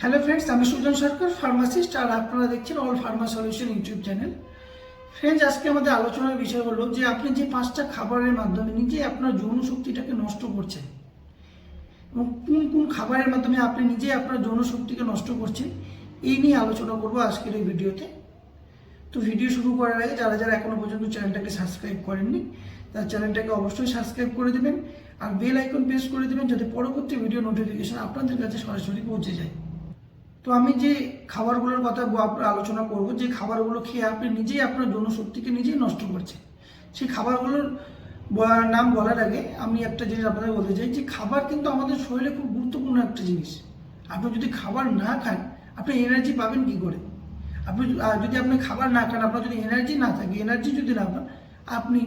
Hello friends আমি সুজন সরকার pharmacist আর আপনারা দেখছেন all pharma solution YouTube channel friends আজকে আমাদের আলোচনার বিষয় হলো যে আপনি যে পাঁচটা খাবারের মাধ্যমে নিজে আপনার যৌন শক্তিটাকে নষ্ট করছেন, এবং কোন কোন খাবারের মাধ্যমে আপনি নিজে আপনার যৌন শক্তিকে নষ্ট করছেন, এই নিয়ে আলোচনা করব আজকের এই ভিডিওতে। তো ভিডিও শুরু করার আগে যারা যারা এখনও পর্যন্ত চ্যানেলটাকে সাবস্ক্রাইব করেননি, তার চ্যানেলটাকে অবশ্যই সাবস্ক্রাইব করে দেবেন, আর বেল আইকন প্রেস করে দেবেন, যাতে পরবর্তী ভিডিও নোটিফিকেশন আপনাদের কাছে সরাসরি পৌঁছে যায়। তো আমি যে খাবারগুলোর কথা আলোচনা করব, যে খাবারগুলো খেয়ে আপনি নিজেই আপনার যৌন শক্তিকে নিজেই নষ্ট করছেন। সেই খাবারগুলোর নাম বলার আগে আমি একটা জিনিস আপনাদের বলতে চাই, যে খাবার কিন্তু আমাদের শরীরে খুব গুরুত্বপূর্ণ একটা জিনিস। আপনি যদি খাবার না খান, আপনি এনার্জি পাবেন কি করে? আপনি যদি আপনি খাবার না খান, আপনার যদি এনার্জি না থাকে এনার্জি যদি না পান, আপনি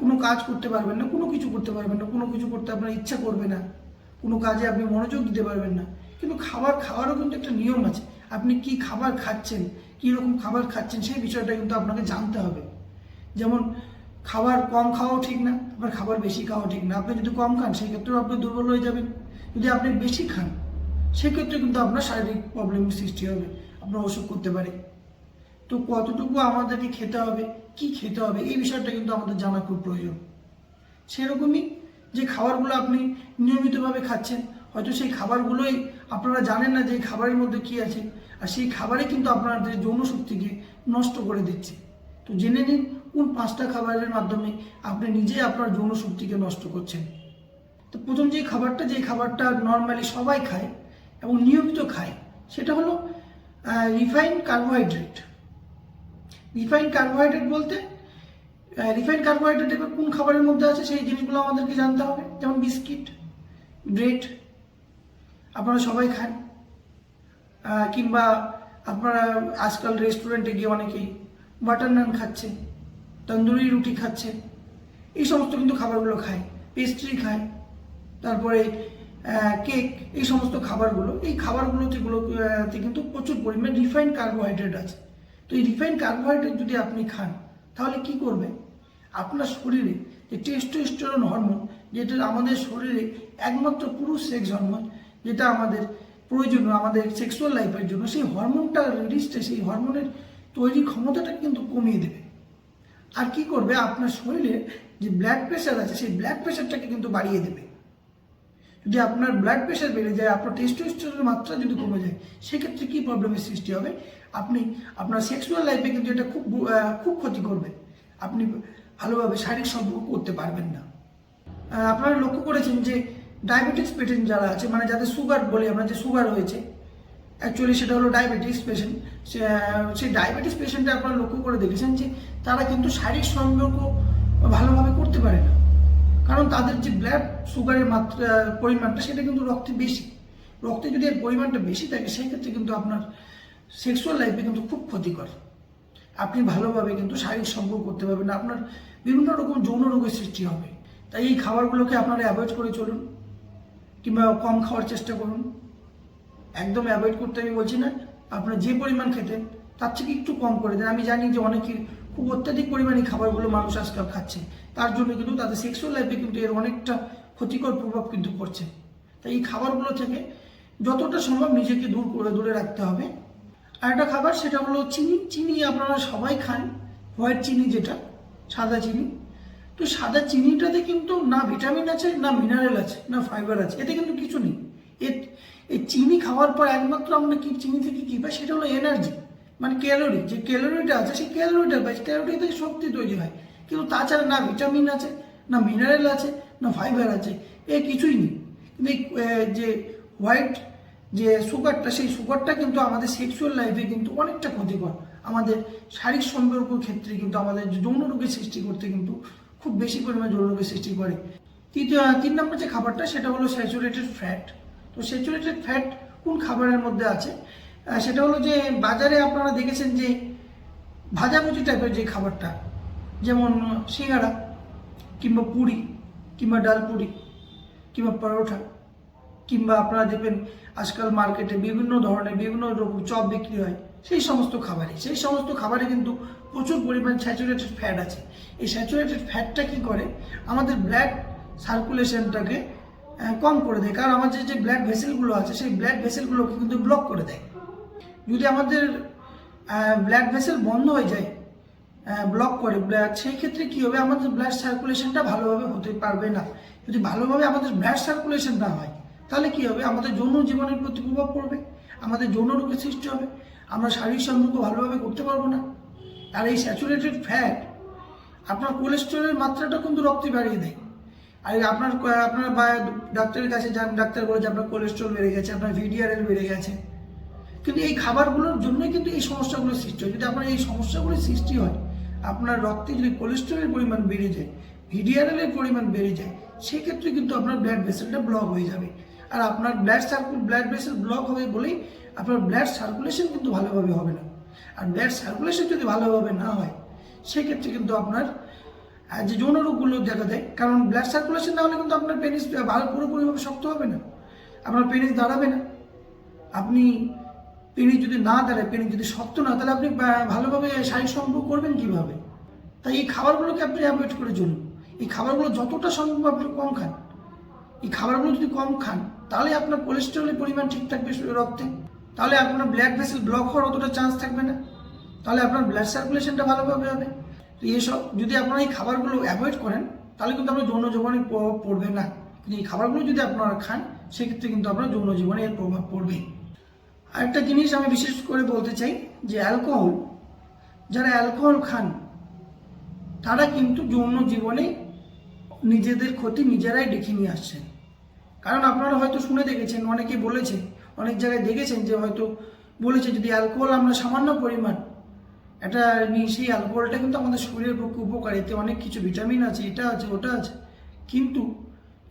কোনো কাজ করতে পারবেন না, কোনো কিছু করতে পারবেন না, কোনো কিছু করতে আপনার ইচ্ছা করবে না, কোনো কাজে আপনি মনোযোগ দিতে পারবেন না। কিন্তু খাবার খাওয়ারও কিন্তু একটা নিয়ম আছে। আপনি কি খাবার খাচ্ছেন, কী রকম খাবার খাচ্ছেন সেই বিষয়টা কিন্তু আপনাকে জানতে হবে। যেমন খাবার কম খাওয়াও ঠিক না, আবার খাবার বেশি খাওয়া ঠিক না। আপনি যদি কম খান, সেই ক্ষেত্রেও আপনি দুর্বল হয়ে যাবেন। যদি আপনি বেশি খান সেক্ষেত্রে কিন্তু আপনার শারীরিক প্রবলেমের সৃষ্টি হবে, আপনার অসুখ করতে পারে। তো কতটুকু আমাদেরকে খেতে হবে, কি খেতে হবে, এই বিষয়টা কিন্তু আমাদের জানা খুব প্রয়োজন। সেরকমই যে খাবারগুলো আপনি নিয়মিতভাবে খাচ্ছেন, হয়তো সেই খাবারগুলোই আপনারা জানেন না যে খাবারের মধ্যে কি আছে? আর সেই খাবারে কিন্তু আপনাদের যৌন শক্তিকে নষ্ট করে দিচ্ছে। তো জেনে নিন, কোন পাঁচটা খাবারের মাধ্যমে আপনি নিজে আপনার যৌন শক্তিকে নষ্ট করছেন? তো প্রথম যে খাবারটা যে খাবারটা নর্মালি সবাই খায় এবং নিয়মিত খায়, সেটা হলো রিফাইন্ড কার্বোহাইড্রেট রিফাইন্ড কার্বোহাইড্রেট বলতে রিফাইন্ড কার্বোহাইড্রেট এবার কোন খাবারের মধ্যে আছে? সেই জিনিসগুলো আমাদেরকে জানতে হবে, যেমন বিস্কিট, ব্রেড আপনারা সবাই খান। কিংবা আপনারা আজকাল রেস্টুরেন্টে গিয়ে অনেকেই বাটার নান খাচ্ছে তন্দুরি রুটি খাচ্ছে, এই সমস্ত কিন্তু খাবারগুলো খায় পেস্ট্রি খায়, তারপরে কেক এই সমস্ত খাবারগুলো, এই খাবারগুলোতে গুলো কিন্তু প্রচুর পরিমাণে রিফাইন্ড কার্বোহাইড্রেট আছে। তো এই রিফাইন্ড কার্বোহাইড্রেট যদি আপনি খান, তাহলে কি করবে? আপনার শরীরে যে টেস্টোস্টেরন হরমোন যেটা আমাদের শরীরে একমাত্র পুরুষ সেক্স হরমোন যেটা আমাদের প্রয়োজনীয়, আমাদের সেক্সুয়াল লাইফের জন্য, সেই হরমোনটা রিলিজটা সেই হরমোনের তৈরি ক্ষমতাটা কিন্তু কমিয়ে দেবে। আর কি করবে? আপনার শরীরে যে ব্লাড প্রেশার আছে, সেই ব্লাড প্রেশারটাকে কিন্তু বাড়িয়ে দেবে। যদি আপনার ব্লাড প্রেশার বেড়ে যায়, আপনার টেস্টোস্টেরনের মাত্রা যদি কমে যায়, সেক্ষেত্রে কী প্রবলেমের সৃষ্টি হবে? আপনি, আপনার সেক্সুয়াল লাইফে কিন্তু এটা খুব খুব ক্ষতি করবে। আপনি ভালোভাবে শারীরিক সম্পর্ক করতে পারবেন না। আপনারা লক্ষ্য করেছেন যে ডায়াবেটিস পেশেন্ট যারা আছে মানে যাদের সুগার বলে আমরা, যে সুগার হয়েছে অ্যাকচুয়ালি সেটা হলো ডায়াবেটিস পেশেন্ট। সেই ডায়াবেটিস পেশেন্টে আপনারা লক্ষ্য করে দেখেছেন যে, তারা কিন্তু শারীরিক সম্পর্ক ভালোভাবে করতে পারে না। কারণ তাদের যে ব্লাড সুগারের মাত্রা, পরিমাণটা, সেটা কিন্তু রক্তে বেশি। রক্তে যদি এর পরিমাণটা বেশি থাকে, সেক্ষেত্রে কিন্তু আপনার সেক্সুয়াল লাইফে কিন্তু খুব ক্ষতিকর। আপনি ভালোভাবে কিন্তু শারীরিক সম্পর্ক করতে পারবেন আপনার বিভিন্ন রকম যৌন রোগের সৃষ্টি হবে। তাই এই খাবারগুলোকে আপনারা অ্যাভয়েড করে চলুন। কিংবা কম খাওয়ার চেষ্টা করুন। একদম অ্যাভয়েড করতে আমি বলছি না। আপনার যে পরিমাণ খেতেন, তার থেকে একটু কম করে দেন। আমি জানি যে অনেকে খুব অত্যাধিক পরিমাণে খাবারগুলো মানুষ আজকাল খাচ্ছে। তার জন্য কিন্তু তাদের সেক্সুয়াল লাইফে কিন্তু এর অনেকটা ক্ষতিকর প্রভাব কিন্তু পড়ছে। তাই এই খাবারগুলো থেকে যতটা সম্ভব নিজেকে দূর করে দূরে রাখতে হবে। আর একটা খাবার, সেটা হলো চিনি। চিনি আপনারা সবাই খান। হোয়াইট চিনি যেটা, সাদা চিনি। তো সাদা চিনিটাতে কিন্তু না ভিটামিন আছে, না মিনারেল আছে, না ফাইবার আছে, এতে কিন্তু কিছু নেই। এই চিনি খাওয়ার পর একমাত্র আমরা কি চিনি থেকে কী পাই? সেটা হলো এনার্জি মানে ক্যালোরি যে ক্যালোরিটা আছে সেই ক্যালোরিটা পাই ক্যালোরি থেকে শক্তি তৈরি হয়। কিন্তু তাছাড়া না ভিটামিন আছে, না মিনারেল আছে, না ফাইবার আছে, এ কিছুই নেই। কিন্তু যে হোয়াইট যে সুগারটা, সেই সুগারটা কিন্তু আমাদের সেক্সুয়াল লাইফে কিন্তু অনেকটা ক্ষতিকর। আমাদের শারীরিক সম্পর্ক ক্ষেত্রে কিন্তু আমাদের যৌন রোগের সৃষ্টি করতে কিন্তু খুব বেশি পরিমাণে যৌন রোগের সৃষ্টি করে। তৃতীয়, তিন নম্বর যে খাবারটা, সেটা হলো স্যাচুরেটেড ফ্যাট তো স্যাচুরেটেড ফ্যাট কোন খাবারের মধ্যে আছে? সেটা হলো যে বাজারে আপনারা দেখেছেন যে ভাজাভুজি টাইপের যে খাবারটা, যেমন সিঙ্গাড়া, কিংবা পুরি, কিংবা ডাল পুরি, কিংবা পরোটা, কিংবা আপনারা দেখবেন আজকাল মার্কেটে বিভিন্ন ধরনের, বিভিন্ন রকম চপ বিক্রি হয়। সেই সমস্ত খাবারে সেই সমস্ত খাবারে কিন্তু প্রচুর পরিমাণ স্যাচুরেটেড ফ্যাট আছে। এই স্যাচুরেটেড ফ্যাটটা কি করে? আমাদের ব্লাড সার্কুলেশনটাকে কম করে দেয়। কারণ আমাদের যে ব্লাড ভেসেলগুলো আছে, সেই ব্লাড ভেসেলগুলোকে কিন্তু ব্লক করে দেয়। যদি আমাদের ব্লাড ভেসেল বন্ধ হয়ে যায় ব্লক করে ব্লাড সেই ক্ষেত্রে কী হবে? আমাদের ব্লাড সার্কুলেশনটা ভালোভাবে হতে পারবে না। যদি ভালোভাবে আমাদের ব্লাড সার্কুলেশন না হয়, তাহলে কী হবে? আমাদের যৌন জীবনের প্রতি প্রভাব পড়বে। আমাদের যৌন রোগের সৃষ্টি হবে। আমরা শারীরিক সম্পর্ক ভালোভাবে করতে পারব না। আর এই স্যাচুরেটেড ফ্যাট আপনার কোলেস্টেরলের মাত্রাটা কিন্তু রক্তে বাড়িয়ে দেয়। আর আপনার আপনার বা ডাক্তারের কাছে যান, ডাক্তার বলে যে আপনার কোলেস্ট্রল বেড়ে গেছে, আপনার ভিডিআরএল বেড়ে গেছে। কিন্তু এই খাবারগুলোর জন্যই কিন্তু এই সমস্যাগুলো সৃষ্টি হয়। যদি আপনার এই সমস্যাগুলো সৃষ্টি হয়, আপনার রক্তে যদি কোলেস্ট্রলের পরিমাণ বেড়ে যায় ভিডিআরএল এর পরিমাণ বেড়ে যায়, সেক্ষেত্রে কিন্তু আপনার ব্লাড ভেসেলটা ব্লক হয়ে যাবে। আর আপনার ব্লাড সার্কুল ব্লাড ভেসেল ব্লক হবে বলেই আপনার ব্লাড সার্কুলেশন কিন্তু ভালোভাবে হবে না। আর ব্লাড সার্কুলেশন যদি ভালোভাবে না হয়, সেক্ষেত্রে কিন্তু আপনার যে যৌন রোগগুলো দেখা দেয়, কারণ ব্লাড সার্কুলেশন না হলে কিন্তু আপনার পেনিস ভালো পুরোপুরিভাবে শক্ত হবে না। আপনার পেনিস দাঁড়াবে না। আপনি পেনিস যদি না দাঁড়ায় পেনিস যদি শক্ত না, তাহলে আপনি ভালোভাবে শারীরিক সম্পর্ক করবেন কীভাবে? তাই এই খাবারগুলোকে আপনি অ্যাভয়েড করে চলুন। এই খাবারগুলো যতটা সম্ভব আপনি কম খান। এই খাবারগুলো যদি কম খান, তাহলে আপনার কোলেস্টেরলের পরিমাণ ঠিক থাকবে রক্তে। তাহলে আপনার ব্লাড ভেসেল ব্লক হওয়ার অতটা চান্স থাকবে না। তাহলে আপনার ব্লাড সার্কুলেশনটা ভালোভাবে হবে। তো এইসব যদি আপনারা এই খাবারগুলো অ্যাভয়েড করেন, তাহলে কিন্তু আপনার যৌন জীবনে প্রভাব পড়বে না। কিন্তু এই খাবারগুলো যদি আপনারা খান, সেক্ষেত্রে কিন্তু আপনার যৌন জীবনে এর প্রভাব পড়বে। আরেকটা জিনিস আমি বিশেষ করে বলতে চাই, যে অ্যালকোহল যারা অ্যালকোহল খান, তারা কিন্তু যৌন জীবনে নিজেদের ক্ষতি নিজেরাই ডেকে নিয়ে আসছেন। কারণ আপনারা হয়তো শুনে দেখেছেন অনেকে বলেছে অনেক জায়গায় দেখেছেন যে হয়তো বলেছে যদি অ্যালকোহল আমরা সামান্য পরিমাণ, এটা নিই সেই অ্যালকোহলটা কিন্তু আমাদের শরীরের পক্ষে উপকারী, এতে অনেক কিছু ভিটামিন আছে, এটা আছে, ওটা আছে। কিন্তু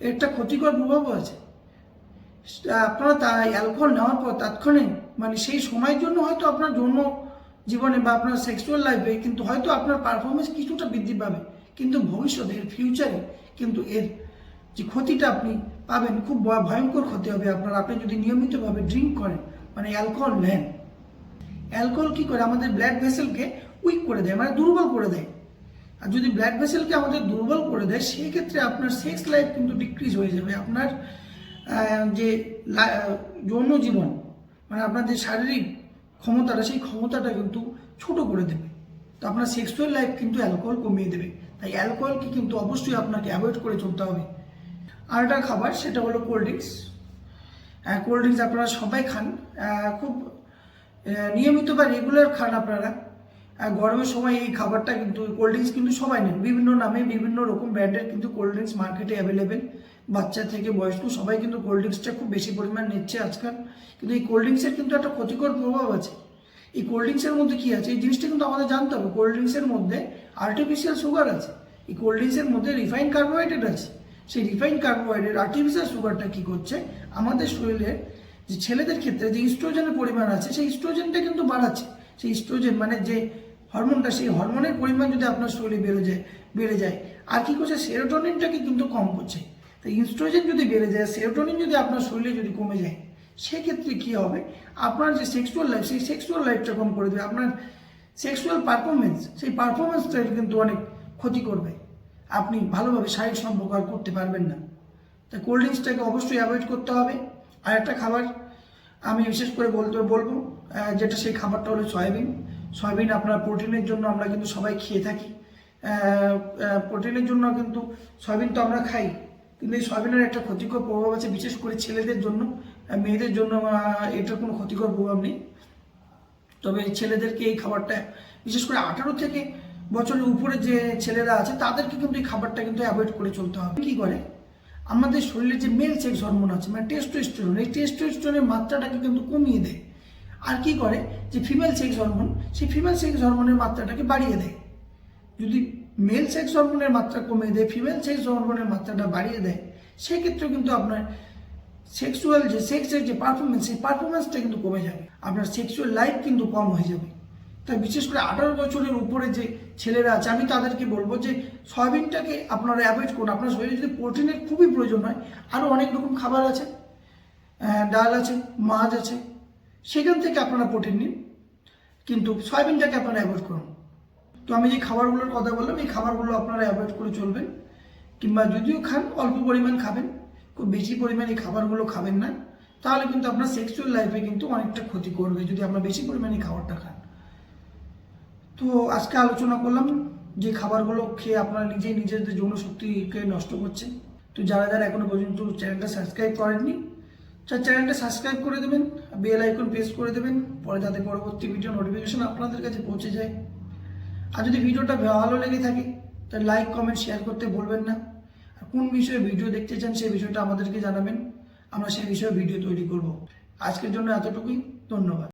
একটা ক্ষতিকর প্রভাবও আছে। আপনারা তা অ্যালকোহল নেওয়ার পর তাৎক্ষণিক মানে সেই সময়ের জন্য হয়তো আপনার যৌন জীবনে বা আপনার সেক্সুয়াল লাইফে কিন্তু হয়তো আপনার পারফরমেন্স কিছুটা বৃদ্ধি পাবে। কিন্তু ভবিষ্যতে, এর ফিউচারে কিন্তু এর যে ক্ষতিটা আপনি পাবেন, খুব ভয়- ভয়ঙ্কর ক্ষতি হবে আপনার। আপনি যদি নিয়মিতভাবে ড্রিঙ্ক করেন মানে অ্যালকোহল নেন অ্যালকোহল কী করে? আমাদের ব্লাড ভেসেলকে উইক করে দেয় মানে দুর্বল করে দেয়। আর যদি ব্লাড ভেসেলকে আমাদের দুর্বল করে দেয় সেই ক্ষেত্রে আপনার সেক্স লাইফ কিন্তু ডিক্রিজ হয়ে যাবে। আপনার যে যৌন জীবন মানে আপনার যে শারীরিক ক্ষমতাটা, সেই ক্ষমতাটা কিন্তু ছোট করে দেবে। তো আপনার সেক্সুয়াল লাইফ কিন্তু অ্যালকোহল কমিয়ে দেবে। তাই অ্যালকোহলকে কিন্তু অবশ্যই আপনাকে অ্যাভয়েড করে চলতে হবে। আর একটা খাবার, সেটা হলো কোল্ড ড্রিঙ্কস কোল্ড ড্রিঙ্কস আপনারা সবাই খান। খুব নিয়মিত বা রেগুলার খান আপনারা। গরমের সময় এই খাবারটা কিন্তু কোল্ড ড্রিঙ্কস কিন্তু সবাই নেন। বিভিন্ন নামে বিভিন্ন রকম ব্র্যান্ডের কিন্তু কোল্ড ড্রিঙ্কস মার্কেটে অ্যাভেলেবেল বাচ্চা থেকে বয়স্ক সবাই কিন্তু কোল্ড ড্রিঙ্কসটা খুব বেশি পরিমাণ নিচ্ছে আজকাল। কিন্তু এই কোল্ড ড্রিঙ্কসের কিন্তু একটা ক্ষতিকর প্রভাব আছে। এই কোল্ড ড্রিঙ্কসের মধ্যে কী আছে? এই জিনিসটা কিন্তু আমাদের জানতে হবে। কোল্ড ড্রিঙ্কসের মধ্যে আর্টিফিশিয়াল সুগার আছে। এই কোল্ড ড্রিঙ্কসের মধ্যে রিফাইন কার্বোহাইড্রেট আছে। সেই রিফাইন কার্বোহাইড্রেট আর্টিফিশিয়াল সুগারটা কি করছে? আমাদের শরীরে যে ছেলেদের ক্ষেত্রে যে ইস্ট্রোজেনের পরিমাণ আছে, সেই ইস্ট্রোজেনটা কিন্তু বাড়াচ্ছে। সেই ইস্ট্রোজেন মানে যে হরমোনটা, সেই হরমোনের পরিমাণ যদি আপনার শরীরে বেড়ে যায় বেড়ে যায়, আর কি করছে? সেরোটোনিনটাকে কিন্তু কম করছে। তো ইস্ট্রোজেন যদি বেড়ে যায়, সেরোটোনিন যদি আপনার শরীরে যদি কমে যায়, সেক্ষেত্রে কি হবে? আপনার যে সেক্সুয়াল লাইফ সেই সেক্সুয়াল লাইফটা কম করে দেবে। আপনার সেক্সুয়াল পারফরমেন্স সেই পারফরমেন্সটা কিন্তু অনেক ক্ষতি করবে। আপনি ভালোভাবে শারীরিক সম্পর্ক করতে পারবেন না। তাই কোল্ড ড্রিঙ্কসটাকে অবশ্যই অ্যাভয়েড করতে হবে। আর একটা খাবার আমি বিশেষ করে বলতে, বলব যেটা সেই খাবারটা হলো সয়াবিন সয়াবিন আপনার প্রোটিনের জন্য আমরা কিন্তু সবাই খেয়ে থাকি। প্রোটিনের জন্য কিন্তু সয়াবিন তো আমরা খাই। কিন্তু এই সয়াবিনের একটা ক্ষতিকর প্রভাব আছে বিশেষ করে ছেলেদের জন্য। মেয়েদের জন্য এটার কোনো ক্ষতিকর প্রভাব নেই। তবে ছেলেদেরকে এই খাবারটা, বিশেষ করে আঠারো থেকে বছরের উপরে যে ছেলেরা আছে, তাদেরকে কিন্তু এই খাবারটা কিন্তু অ্যাভয়েড করে চলতে হবে। কি করে? আমাদের শরীরে যে মেল সেক্স হরমোন আছে মানে টেস্টোস্টেরন এই টেস্টোস্টেরনের মাত্রাটাকে কিন্তু কমিয়ে দেয়। আর কি করে? যে ফিমেল সেক্স হরমোন সেই ফিমেল সেক্স হরমোনের মাত্রাটাকে বাড়িয়ে দেয়। যদি মেল সেক্স হরমোনের মাত্রা কমিয়ে দেয় ফিমেল সেক্স হরমোনের মাত্রাটা বাড়িয়ে দেয় সেক্ষেত্রে কিন্তু আপনার সেক্সুয়াল যে সেক্সের যে পারফরমেন্স সেই পারফরমেন্সটা কিন্তু কমে যাবে। আপনার সেক্সুয়াল লাইফ কিন্তু কম হয়ে যাবে। তাই বিশেষ করে আঠারো বছরের উপরে যে ছেলেরা আছে, আমি তাদেরকে বলব যে সয়াবিনটাকে আপনারা অ্যাভয়েড করুন। আপনার শরীরে যদি প্রোটিনের খুবই প্রয়োজন হয় আরও অনেক রকম খাবার আছে ডাল আছে, মাছ আছে, সেখান থেকে আপনারা প্রোটিন নিন। কিন্তু সয়াবিনটাকে আপনারা অ্যাভয়েড করুন। তো আমি যে খাবারগুলোর কথা বললাম, এই খাবারগুলো আপনারা অ্যাভয়েড করে চলবেন। কিংবা যদিও খান, অল্প পরিমাণ খাবেন, খুব বেশি পরিমাণে এই খাবারগুলো খাবেন না, তাহলে কিন্তু আপনার সেক্সুয়াল লাইফে কিন্তু অনেকটা ক্ষতি করবে, যদি আপনার বেশি পরিমাণে খাবারটা খান। তো আজকে আলোচনা করলাম যে খাবারগুলো খেয়ে আপনারা নিজেই নিজেদের যৌন শক্তিকে নষ্ট করছেন তো যারা যারা এখনও পর্যন্ত চ্যানেলটা সাবস্ক্রাইব করেননি তার চ্যানেলটা সাবস্ক্রাইব করে দেবেন বেল আইকন প্রেস করে দেবেন, পরে যাতে পরবর্তী ভিডিও নোটিফিকেশন আপনাদের কাছে পৌঁছে যায়। আর যদি ভিডিওটা ভালো লেগে থাকে, তাহলে লাইক কমেন্ট শেয়ার করতে ভুলবেন না। আর কোন বিষয়ে ভিডিও দেখতে চান সেই বিষয়টা আমাদেরকে জানাবেন, আমরা সেই বিষয়ে ভিডিও তৈরি করব। আজকের জন্য এতটুকুই, ধন্যবাদ।